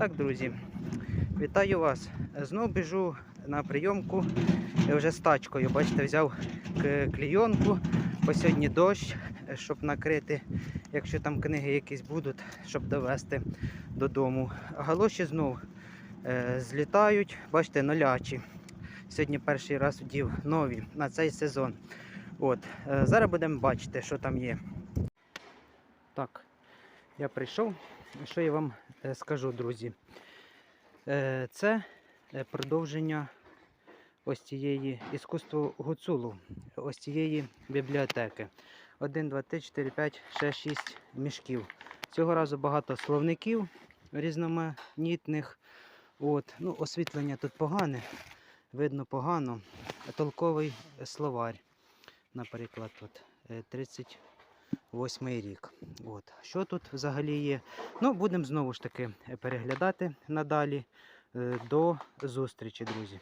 Так, друзі, вітаю вас. Знов біжу на прийомку. Я вже з тачкою, бачите, взяв клійонку, бо сьогодні дощ, е, щоб накрити, якщо там книги якісь будуть, щоб довести додому. Галоші знов е, злітають, бачите, нолячі. Сьогодні перший раз вдів нові на цей сезон. От, е, зараз будемо бачити, що там є. Так, я прийшов. Що я вам е, скажу, друзі? Е, Це е, продовження ось цієї іскусство гуцулу, ось цієї бібліотеки. 1, 2, 3, 4, 5, 6, 6 мішків. Цього разу багато словників різноманітних. От. Ну, освітлення тут погане, видно погано. Толковий словарь, наприклад, тут е, 38 рік. От. Що тут взагалі є? Ну, будемо знову ж таки переглядати надалі. Е, До зустрічі, друзі.